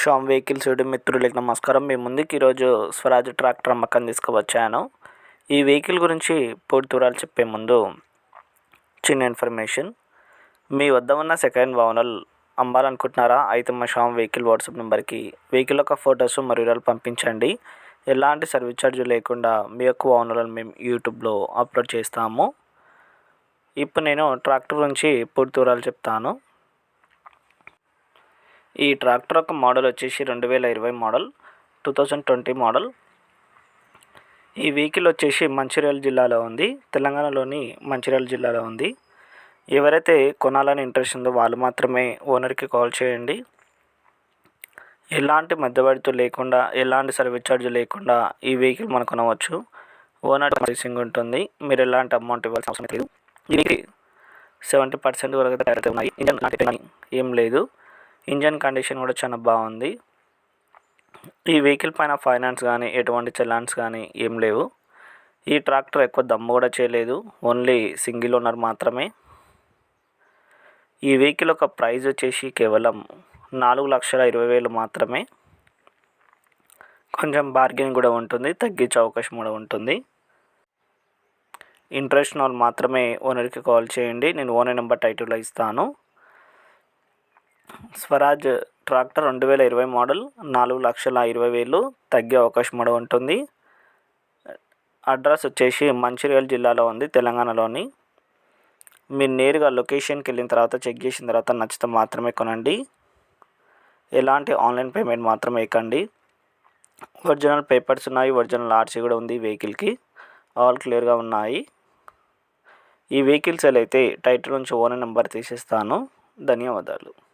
Shyam vehicles UD మిత్రులకి నమస్కారం. మీ ముందుకి ఈరోజు స్వరాజ్ ట్రాక్టర్ అమ్మకం తీసుకువచ్చాను. ఈ వెహికల్ గురించి పూర్తి వివరాలు చెప్పే ముందు చిన్న ఇన్ఫర్మేషన్. మీ వద్ద ఉన్న సెకండ్ వాహనాలు అమ్మాలనుకుంటున్నారా? అయితే మా షామ్ వెహికల్ వాట్సాప్ నెంబర్కి వెహికల్ యొక్క ఫొటోస్ మరియు వివరాలు పంపించండి. ఎలాంటి సర్వీస్ ఛార్జ్ లేకుండా మీ యొక్క వాహనాలను మేము యూట్యూబ్లో అప్లోడ్ చేస్తాము. ఇప్పుడు నేను ట్రాక్టర్ గురించి పూర్తి వివరాలు చెప్తాను. ఈ ట్రాక్టర్ యొక్క మోడల్ వచ్చేసి రెండు వేల ఇరవై model two thousand twenty model. ఈ వెహికల్ వచ్చేసి మంచిర్యాల జిల్లాలో ఉంది. తెలంగాణలోని మంచిర్యాల జిల్లాలో ఉంది. ఎవరైతే కొనాలని ఇంట్రెస్ట్ ఉందో వాళ్ళు మాత్రమే ఓనర్కి కాల్ చేయండి. ఎలాంటి మధ్యవర్తి లేకుండా ఎలాంటి సర్వీస్ ఛార్జ్ లేకుండా ఈ వెహికల్ మనం కొనవచ్చు. ఓనర్ సర్వీసింగ్ ఉంటుంది. మీరు ఎలాంటి అమౌంట్ ఇవ్వాల్సిన అవసరం లేదు. ఇది సెవెంటీ పర్సెంట్ వరకు ఉన్నాయి. ఇంజన్ ఏం లేదు. ఇంజన్ కండిషన్ కూడా చాలా బాగుంది. ఈ వెహికల్ పైన ఫైనాన్స్ కానీ ఎటువంటి చలాన్స్ కానీ ఏం లేవు. ఈ ట్రాక్టర్ ఎక్కువ దమ్ము కూడా చేయలేదు. ఓన్లీ సింగిల్ ఓనర్ మాత్రమే. ఈ వెహికల్ ఒక ప్రైజ్ వచ్చేసి కేవలం నాలుగు లక్షల ఇరవై వేలు మాత్రమే. కొంచెం బార్గెన్ కూడా ఉంటుంది తగ్గించే అవకాశం కూడా ఉంటుంది. ఇంట్రెస్ట్ వాళ్ళు మాత్రమే ఓనర్కి కాల్ చేయండి. నేను ఓనర్ నెంబర్ టైటిల్లో ఇస్తాను. స్వరాజ్ ట్రాక్టర్ రెండు వేల ఇరవై మోడల్ నాలుగు లక్షల ఇరవై వేలు తగ్గే అవకాశం కూడా ఉంటుంది. అడ్రస్ వచ్చేసి మంచిర్యాల జిల్లాలో ఉంది తెలంగాణలోని. మీరు నేరుగా లొకేషన్కి వెళ్ళిన తర్వాత చెక్ చేసిన తర్వాత నచ్చితే మాత్రమే కొనండి. ఎలాంటి ఆన్లైన్ పేమెంట్ మాత్రమే కండి ఒరిజినల్ పేపర్స్ ఉన్నాయి ఒరిజినల్ ఆర్సీ కూడా ఉంది వెహికల్కి. ఆల్ క్లియర్గా ఉన్నాయి. ఈ వెహికల్స్ అయితే టైటిల్ నుంచి ఓనర్ నెంబర్ తీసేస్తాను. ధన్యవాదాలు.